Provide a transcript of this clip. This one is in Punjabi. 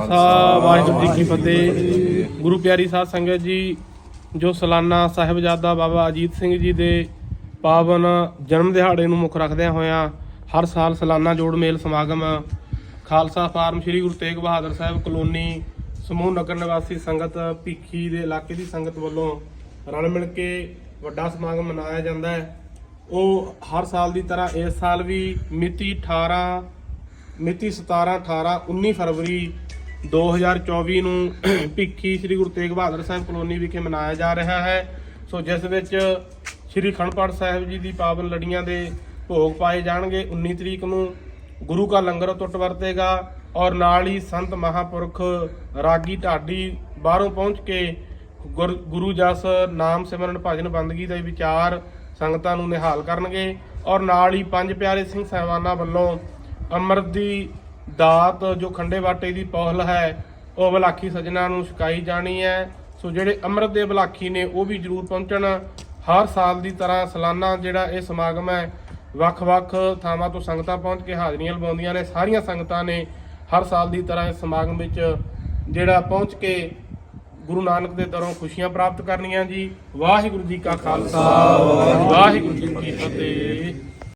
ਖਾਲਸਾ ਵਾਹਿਗੁਰੂ ਜੀ ਕੀ ਫਤਿਹ। ਗੁਰੂ ਪਿਆਰੀ ਸਾਧ ਸੰਗਤ ਜੀ, ਜੋ ਸਾਲਾਨਾ ਸਾਹਿਬਜ਼ਾਦਾ ਬਾਬਾ ਅਜੀਤ ਸਿੰਘ ਜੀ ਦੇ ਪਾਵਨ ਜਨਮ ਦਿਹਾੜੇ ਨੂੰ ਮੁੱਖ ਰੱਖਦਿਆਂ ਹੋਇਆਂ ਹਰ ਸਾਲ ਸਾਲਾਨਾ ਜੋੜ ਮੇਲ ਸਮਾਗਮ ਖਾਲਸਾ ਫਾਰਮ ਸ੍ਰੀ ਗੁਰੂ ਤੇਗ ਬਹਾਦਰ ਸਾਹਿਬ ਕਲੋਨੀ ਸਮੂਹ ਨਗਰ ਨਿਵਾਸੀ ਸੰਗਤ ਭਿੱਖੀ ਦੇ ਇਲਾਕੇ ਦੀ ਸੰਗਤ ਵੱਲੋਂ ਰਲ ਮਿਲ ਕੇ ਵੱਡਾ ਸਮਾਗਮ ਮਨਾਇਆ ਜਾਂਦਾ ਹੈ। ਉਹ ਹਰ ਸਾਲ ਦੀ ਤਰ੍ਹਾਂ ਇਸ ਸਾਲ ਵੀ ਮਿਤੀ 18 ਮਿਤੀ 17 18 19 ਫਰਵਰੀ 2024 ਨੂੰ ਭਿੱਖੀ ਸ੍ਰੀ ਗੁਰੂ ਤੇਗ ਬਹਾਦਰ ਸਾਹਿਬ ਕਲੋਨੀ ਵਿਖੇ ਮਨਾਇਆ ਜਾ ਰਿਹਾ ਹੈ। ਸੋ ਜਿਸ ਵਿੱਚ ਸ੍ਰੀ ਖੰਡਪਾਠ ਸਾਹਿਬ ਜੀ ਦੀ ਪਾਵਨ ਲੜੀਆਂ ਦੇ ਭੋਗ ਪਾਏ ਜਾਣਗੇ। 19 ਤਰੀਕ ਨੂੰ ਗੁਰੂ ਕਾ ਲੰਗਰ ਟੁੱਟ ਵਰਤੇਗਾ ਔਰ ਨਾਲ ਹੀ ਸੰਤ ਮਹਾਪੁਰਖ ਰਾਗੀ ਢਾਡੀ ਬਾਹਰੋਂ ਪਹੁੰਚ ਕੇ ਗੁਰ- ਗੁਰੂ ਜਸ ਨਾਮ ਸਿਮਰਨ ਭਜਨ ਬੰਦਗੀ ਦੇ ਵਿਚਾਰ ਸੰਗਤਾਂ ਨੂੰ ਨਿਹਾਲ ਕਰਨਗੇ। ਔਰ ਨਾਲ ਹੀ ਪੰਜ ਪਿਆਰੇ ਸਿੰਘ ਸਹਿਬਾਨਾਂ ਵੱਲੋਂ ਅੰਮ੍ਰਿਤ ਦੀ ਦਾਤ ਜੋ ਖੰਡੇ ਵਾਟੇ ਦੀ ਪੌਲ ਹੈ, ਉਹ ਬਲਾਖੀ ਸਜਣਾ ਨੂੰ ਛਕਾਈ ਜਾਣੀ ਹੈ। ਸੋ ਜਿਹੜੇ ਅੰਮ੍ਰਿਤ ਦੇ ਬਲਾਖੀ ਨੇ, ਉਹ ਵੀ ਜਰੂਰ ਪਹੁੰਚਣ। ਹਰ ਸਾਲ ਦੀ ਤਰ੍ਹਾਂ ਸਾਲਾਨਾ ਜਿਹੜਾ ਇਹ ਸਮਾਗਮ ਹੈ, ਵੱਖ-ਵੱਖ ਥਾਵਾਂ ਤੋਂ ਸੰਗਤਾਂ ਪਹੁੰਚ ਕੇ ਹਾਜ਼ਰੀਆਂ ਲਵਾਉਂਦੀਆਂ ਨੇ। ਸਾਰੀਆਂ ਸੰਗਤਾਂ ਨੇ ਹਰ ਸਾਲ ਦੀ ਤਰ੍ਹਾਂ ਇਸ ਸਮਾਗਮ ਵਿੱਚ ਜਿਹੜਾ ਪਹੁੰਚ ਕੇ ਗੁਰੂ ਨਾਨਕ ਦੇ ਦਰੋਂ ਖੁਸ਼ੀਆਂ ਪ੍ਰਾਪਤ ਕਰਨੀਆਂ ਜੀ। ਵਾਹਿਗੁਰੂ ਜੀ ਕਾ ਖਾਲਸਾ, ਵਾਹਿਗੁਰੂ ਜੀ ਕੀ ਫਤਿਹ।